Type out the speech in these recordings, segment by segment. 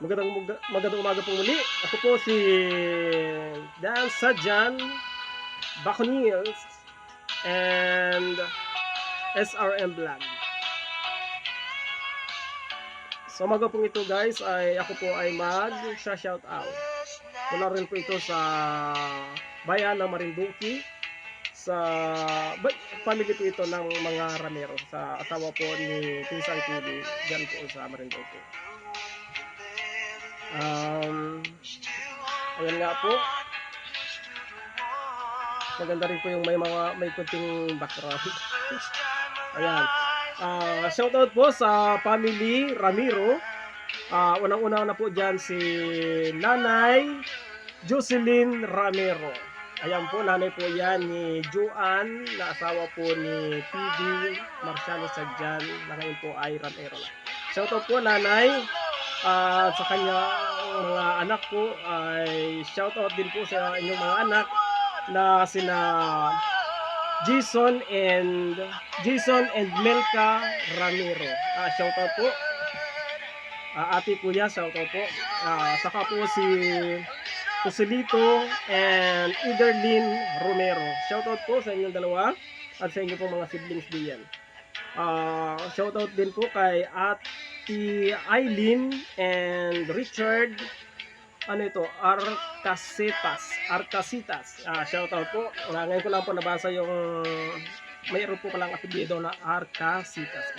Magandang, mag- magandang umaga po muli. Ako po si Dan Sadjan Baconiers and SRM Vlog. Sa umaga pong ito guys ay ako po ay mag shout out. Mula rin po ito sa bayan ng Marinduque sa family po ito ng mga Ramero sa asawa po ni Pinsang TV dyan po sa Marinduque. Ayan nga po. Maganda rin po yung may mga may kunting background. ayan. Ah, shoutout po sa family Ramiro. Ah, unang-una na po diyan si Nanay Jocelyn Ramiro. Ayan po, nanay po yan ni Juan, na asawa po ni PB Marciano Sadjan, na ngayon po ay Ramiro na. Shoutout po nanay, at sa kanya mga anak po ay shoutout din po sa inyong mga anak na sina Jason and Jason and Melka Ramiro. Ah, shoutout po. Ah, ate kuya, shoutout po. Ah, saka po si Joselito and Iderlin Romero. Shoutout po sa inyong dalawa at sa inyong pong mga siblings din yan. Ah, shoutout din po kay Ate Eileen and Richard ano ito, Arcasitas. Arcasitas. Ah, shoutout po. Ah, ngayon ko lang po nabasa yung mayroon po palang apelyido na Arcasitas.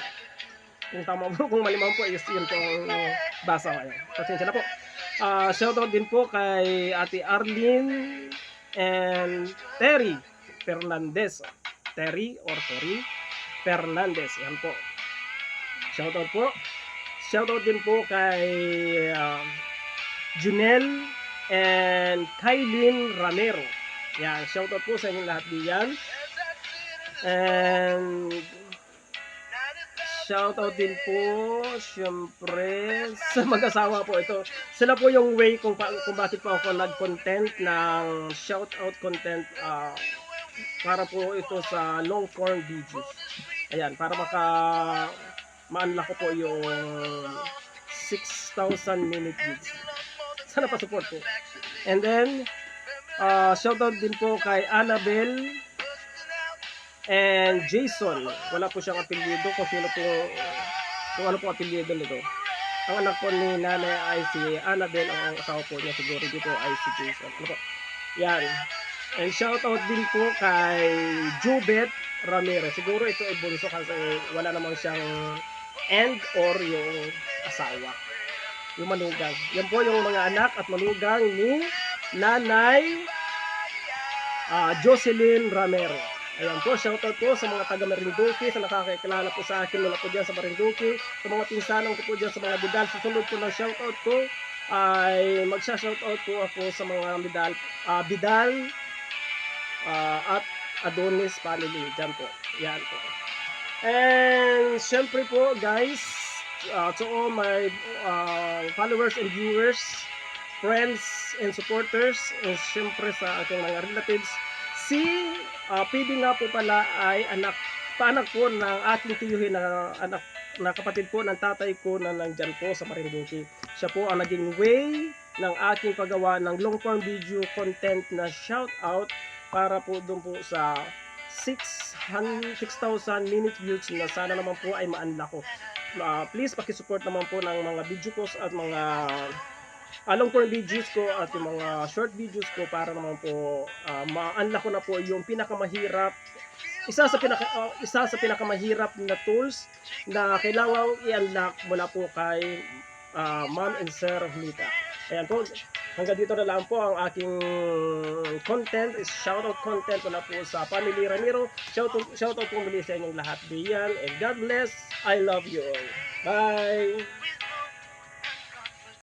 Kung tama po, kung mali man po, is yun po ang basa ko. Pasensya na po. Ah, shoutout din po kay Ate Arlene and Terry Fernandez. Terry or Terry Fernandez. Yan po. Shoutout po. Shoutout din po kay um, Junel and Kailin Ramero. Yan, shoutout po sa inyong lahat diyan. And shoutout din po, syempre, sa mag-asawa po ito. Sila po yung way kung, pa, kung bakit po ako nag-content ng shoutout content ah, para po ito sa long form videos. Ayan, para maka maanla ko po yung 6,000 minute views. Sana pa support po. And then, uh, shoutout din po kay Annabel and Jason. Wala po siyang apelyido kung sino po, kung ano po apelyido nito. Ang anak po ni nanay ay si Annabel, ang asawa po niya siguro dito ay si Jason. Ano po? Yan. And shoutout din po kay Jubet Ramirez. Siguro ito ay bunso kasi wala namang siyang end or yung asawa. Yung manugang. Yan po yung mga anak at manugang ni Nanay ah, Jocelyn Ramero. Ayan po, shoutout po sa mga taga Marinduque, sa nakakakilala po sa akin mula po dyan sa Marinduque, sa mga pinsanang ko po dyan sa mga Bidal. Susunod po ng shoutout ko ay magsha-shoutout po ako sa mga Bidal, ah, Bidal ah, at Adonis family. Dyan po. Yan po. And syempre po guys, uh, to all my uh, followers and viewers, friends and supporters, and syempre sa ating mga relatives, si uh, PB nga po pala ay anak, paanak po ng aking tiyuhin na anak na kapatid po ng tatay ko na nandyan po sa Marinduque. Siya po ang naging way ng aking paggawa ng long form video content na shout out para po doon po sa 600 6,000 minute views na sana naman po ay maanla ko. Uh, please pakisupport naman po ng mga video ko at mga uh, long form videos ko at yung mga short videos ko para naman po uh, maanla ko na po yung pinakamahirap isa sa pinaka uh, isa sa pinakamahirap na tools na kailangan i-unlock mula po kay uh, Ma'am and Sir Mita. Ayan po, hanggang dito na lang po ang aking content is shoutout content mula po sa Family Ramiro. Shoutout, shoutout po muli sa inyong lahat diyan and God bless. I love you all. Bye!